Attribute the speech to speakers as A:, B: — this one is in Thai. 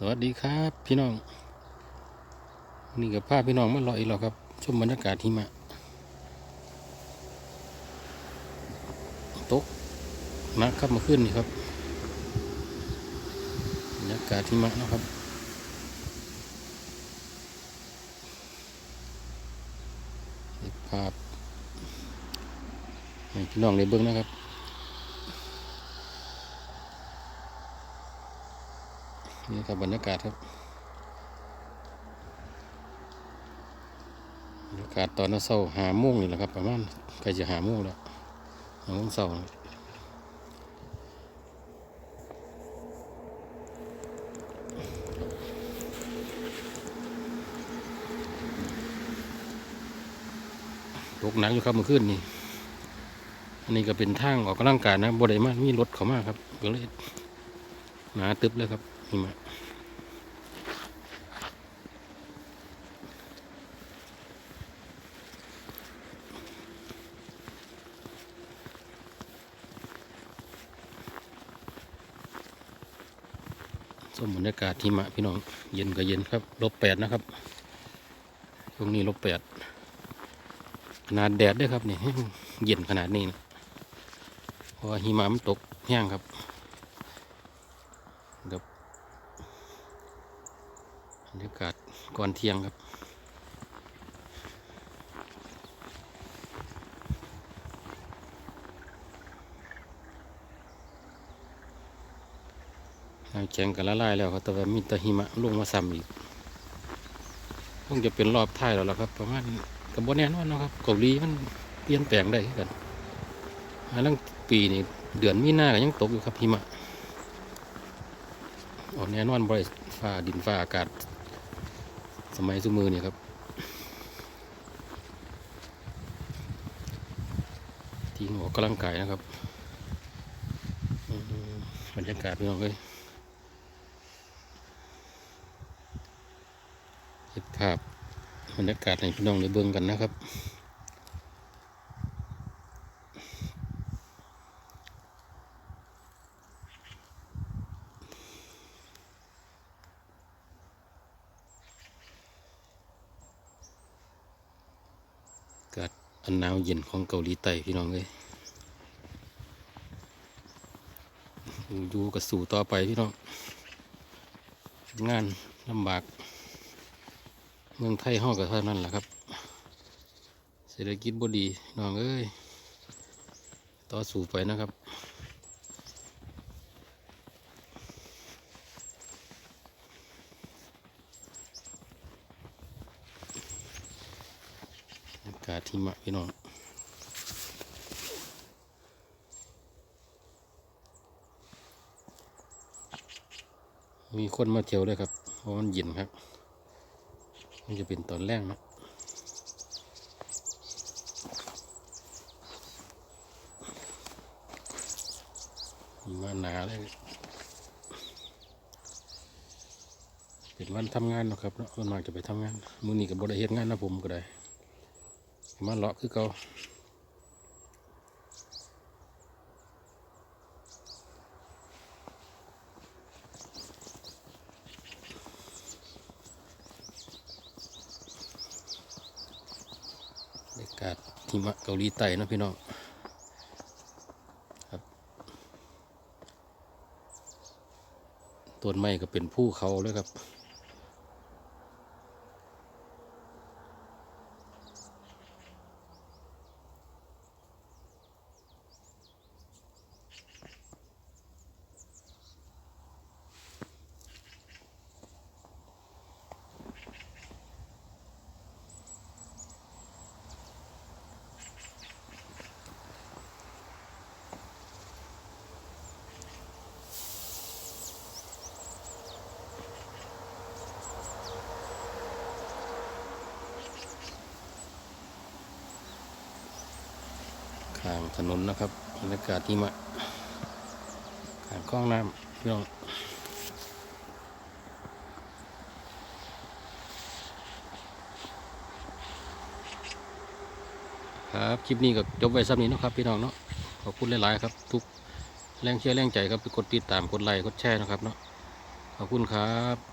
A: สวัสดีครับพี่น้อง นี่กับภาพพี่น้องมาลอีกแล้วครับ ชมบรรยากาศหิมะตกนักครับมาขึ้นนี่ครับบรรยากาศหิมะนะครับนี่ภาพให้พี่น้องในเบื้องนะครับ นี่ครับบรรยากาศครับบรรยากาศตอนเช้าหาโมงนี่แหละครับ ประมาณใกล้จะหาโมงแล้วหาโมงเช้าตกหนักอยู่ครับเมื่อคืนนี่ อันนี้ก็เป็นทางออกกำลังกายนะบ่ได้มากมีรถเขามากครับก็เลยหนาตึบเลยครับ หิมะสมบรรยากาศหิมะพี่น้อง เย็นก็เย็นครับลบแปดนะครับตรงนี้ลบแปดขนาดแดดด้วยครับเนี่ยเย็นขนาดนี้นะเพราะหิมะมันตกแห้งครับกับบ รรยากาศก่อนเที่ยงครับ น้ำแข็งกันละลายแล้วครับแต่ว่ามีแตะหิมะลงมาซ้ำอีกคงจะเป็นรอบท้ายแล้วล่ะครับ ประมาณกับบนแน่นอนนะครับเกาหลีมันเปลี่ยนแปลงได้กันอันนั้นปีนี้เดือนมีนาก็ยังตกอยู่ครับหิมะอ่อนแน่นอนบริฟ้าดินฟ้าอากาศ สมัยสุมือเนี่ยครับ ที่หัวกำลังกายนะครับบรรยากาศพี่น้องเลยเก็บภาพบรรยากาศให้พี่น้องได้เบิ่งกันนะครับ อันหนาวเย็นของเกาหลีใต้พี่น้องเลยอยู่กับสู่ต่อไปพี่น้อง งานลำบาก เมืองไทยห้องกับเท่านั้นแหละครับ เศรษฐกิจบ่ดีน้องเอ้ย ต่อสู่ไปนะครับ กาศที่มะพี่น้องมีคนมาเที่ยวด้วยครับ เพราะมันเย็นครับ มันจะเป็นตอนแรกนะมีมาหนาเลย เป็นวันทำงานนะครับเนาะส่วนมากจะไปทำงาน มือนี้กับบริเหตุงานนะผมก็ได้ มาเลาะคือเก่าบรรยากาศหิมะเกาหลีใต้นะพี่น้องครับต้นไม้ก็เป็นภูเขาเลยครับ ข้างถนนนะครับบรรยากาศที่มะข้างคลองน้ำพี่น้องครับคลิปนี้ก็จบไว้ซ้ำนี้นะครับพี่น้องเนาะขอบคุณหลายๆครับ ทุกแรงเชียร์แรงใจครับไปกดติดตามกดไลค์กดแชร์นะครับเนาะขอบคุณครับ